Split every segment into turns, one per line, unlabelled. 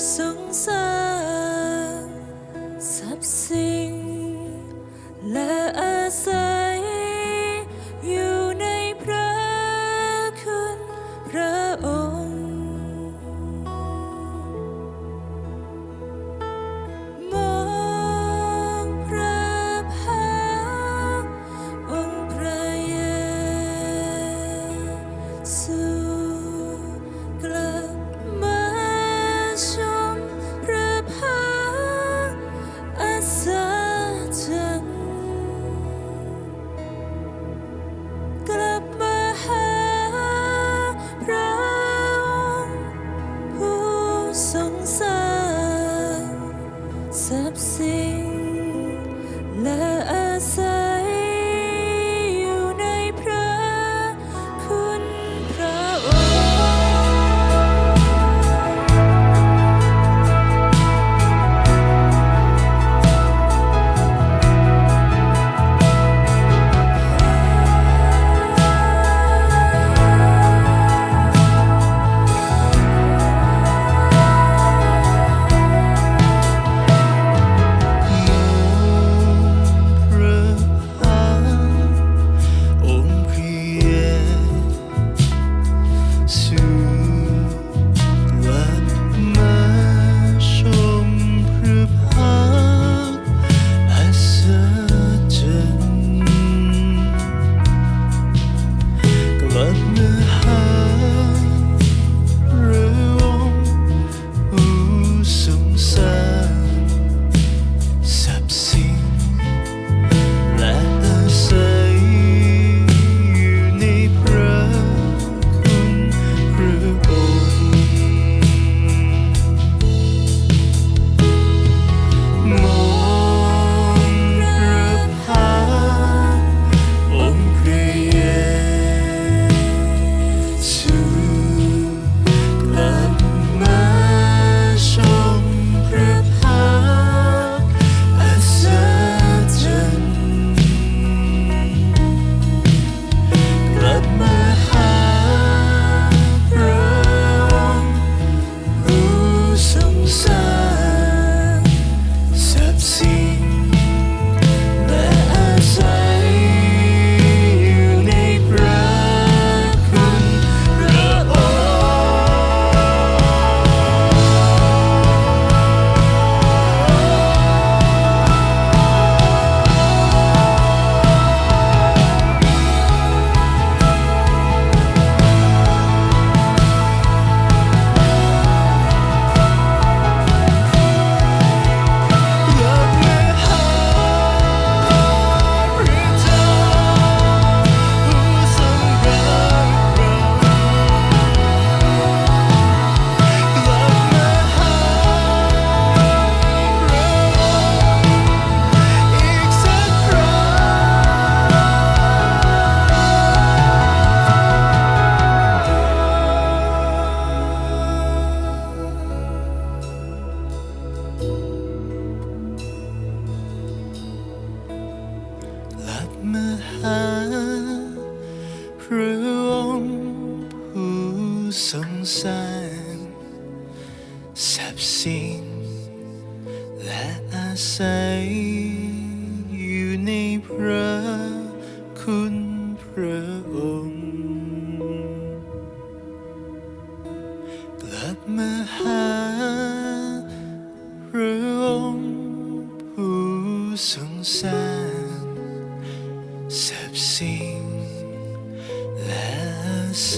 so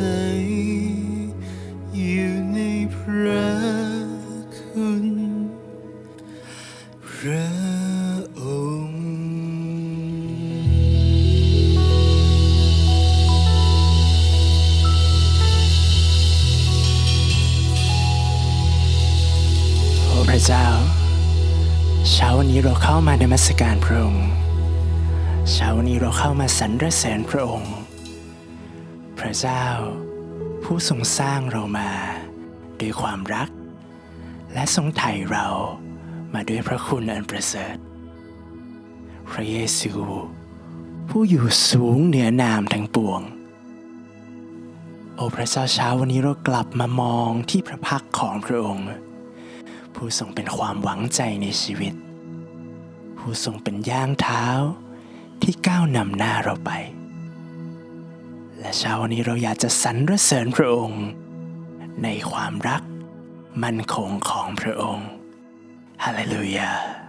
โอ้พระเจ้า เช้าวันนี้เราเข้ามาในมัสการพระองค์ เช้าวันนี้เราเข้ามาสรรเสริญพระองค์ ระเจ้า ผู้ทรงสร้างเรามา ด้วยความรัก และทรงไถ่เรามาด้วยพระคุณอันประเสริฐ พระเยซู ผู้อยู่สูงเหนือนามทั้งปวง โอพระเจ้าเช้าวันนี้เรากลับมามองที่พระพักของพระองค์ ผู้ทรงเป็นความหวังใจในชีวิต ผู้ทรงเป็นย่างเท้าที่ก้าวนำหน้าเราไป และเช้าวันนี้เราอยากจะสรรเสริญพระองค์ ในความรักมั่นคงของพระองค์ฮาเลลูยา
ฮา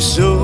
พ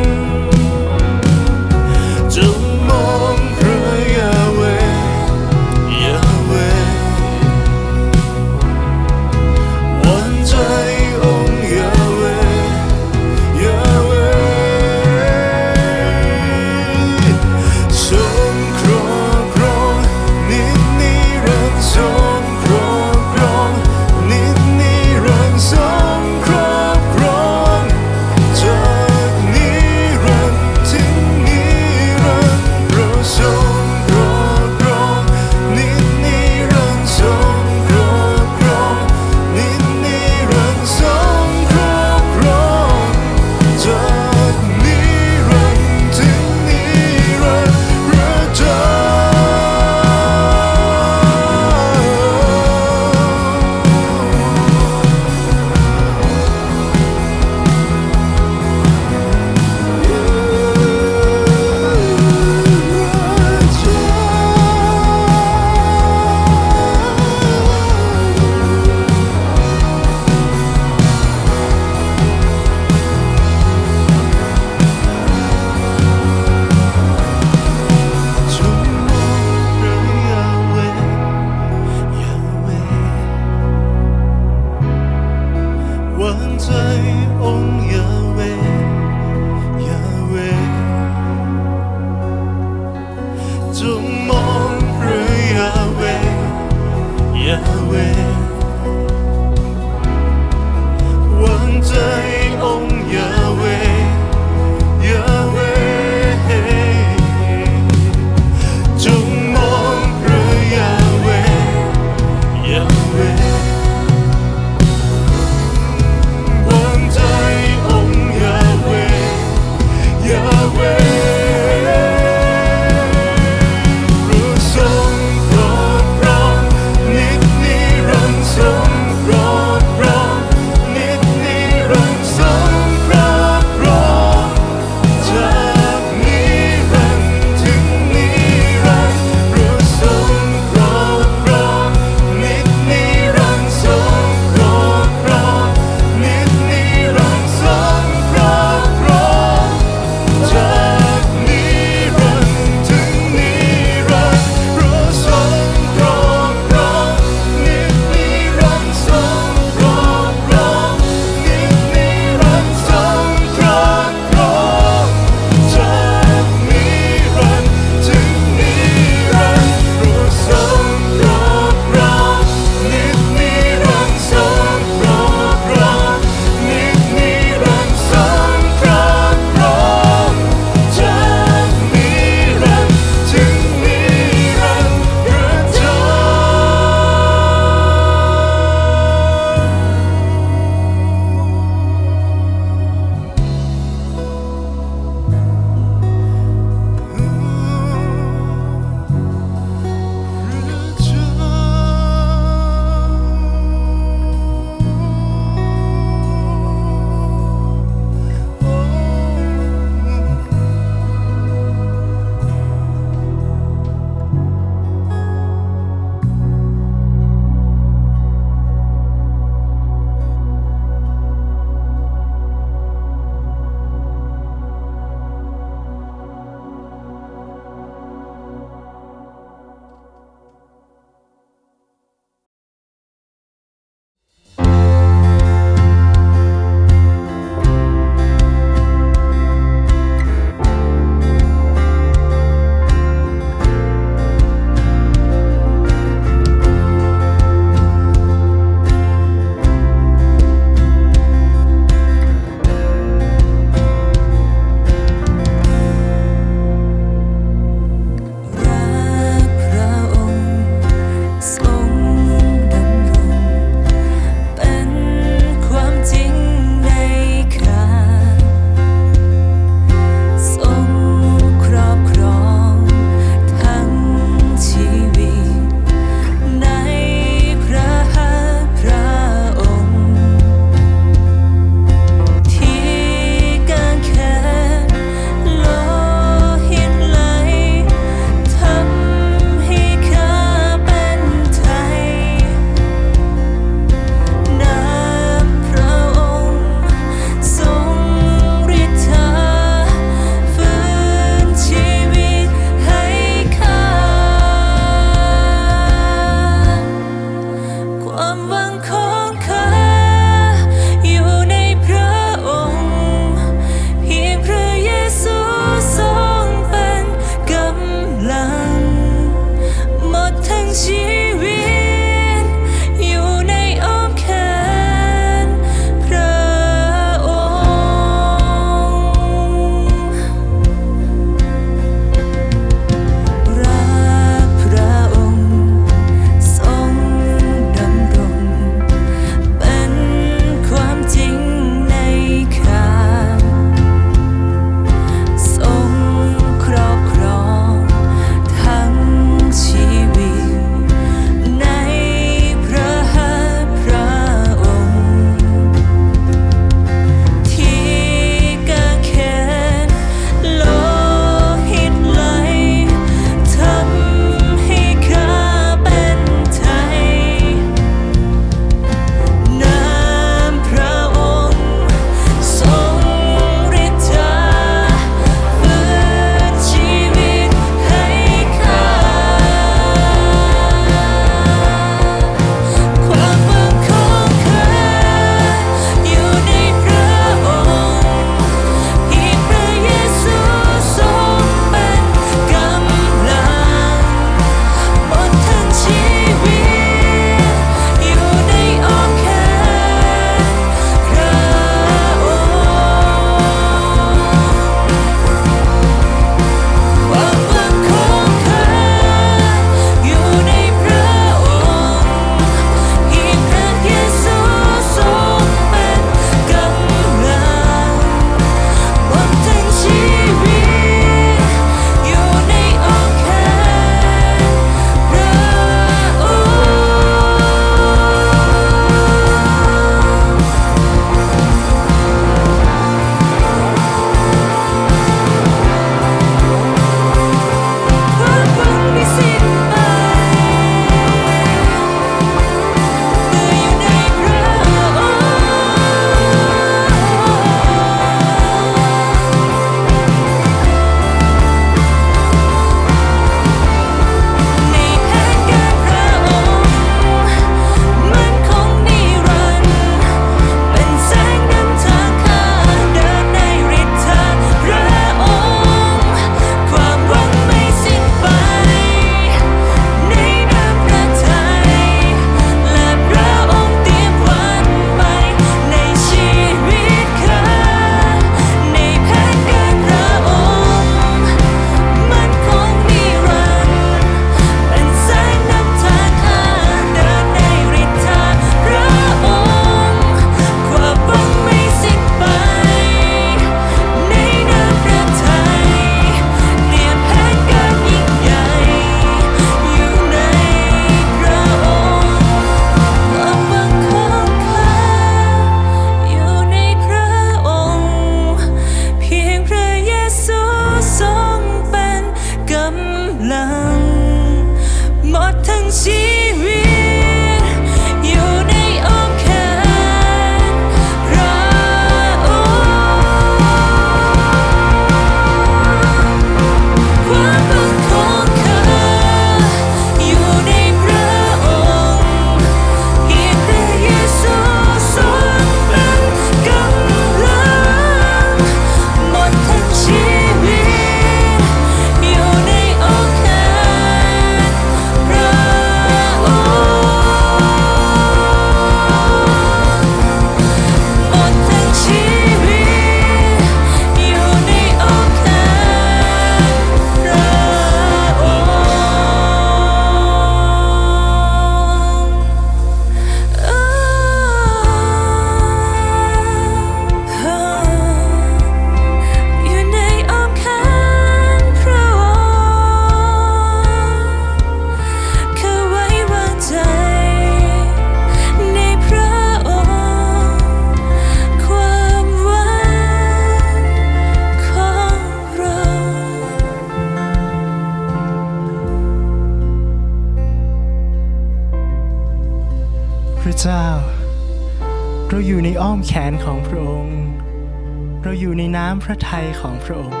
อยู่ในน้ำพระทัยของพระองค์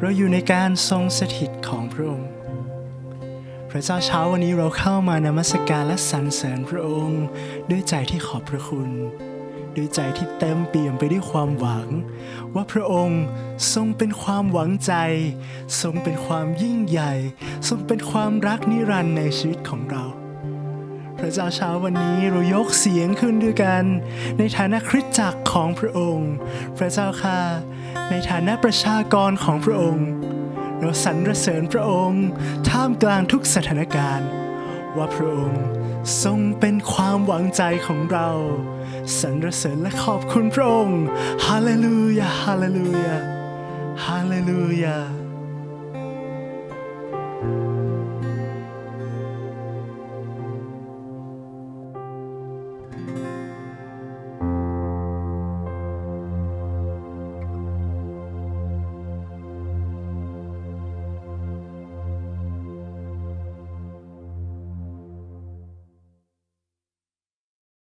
เราอยู่ในการทรงสถิตของพระองค์ พระเจ้าเช้าวันนี้เราเข้ามานมัสการและสรรเสริญพระองค์ ด้วยใจที่ขอบพระคุณ ด้วยใจที่เต็มเปี่ยมไปด้วยความหวัง ว่าพระองค์ทรงเป็นความหวังใจ ทรงเป็นความยิ่งใหญ่ ทรงเป็นความรักนิรันดร์ในชีวิตของเรา พระเจ้าเช้าวันนี้เรายกเสียงขึ้นด้วยกัน ในฐานะคริสตจักรของพระองค์ พระเจ้าค่ะ ในฐานะประชากรของพระองค์ เราสรรเสริญพระองค์ ท่ามกลางทุกสถานการณ์ ว่าพระองค์ทรงเป็นความหวังใจของเราสรรเสริญและขอบคุณพระองค์ฮาเลลูยาฮาเลลูยาฮาเลลูยา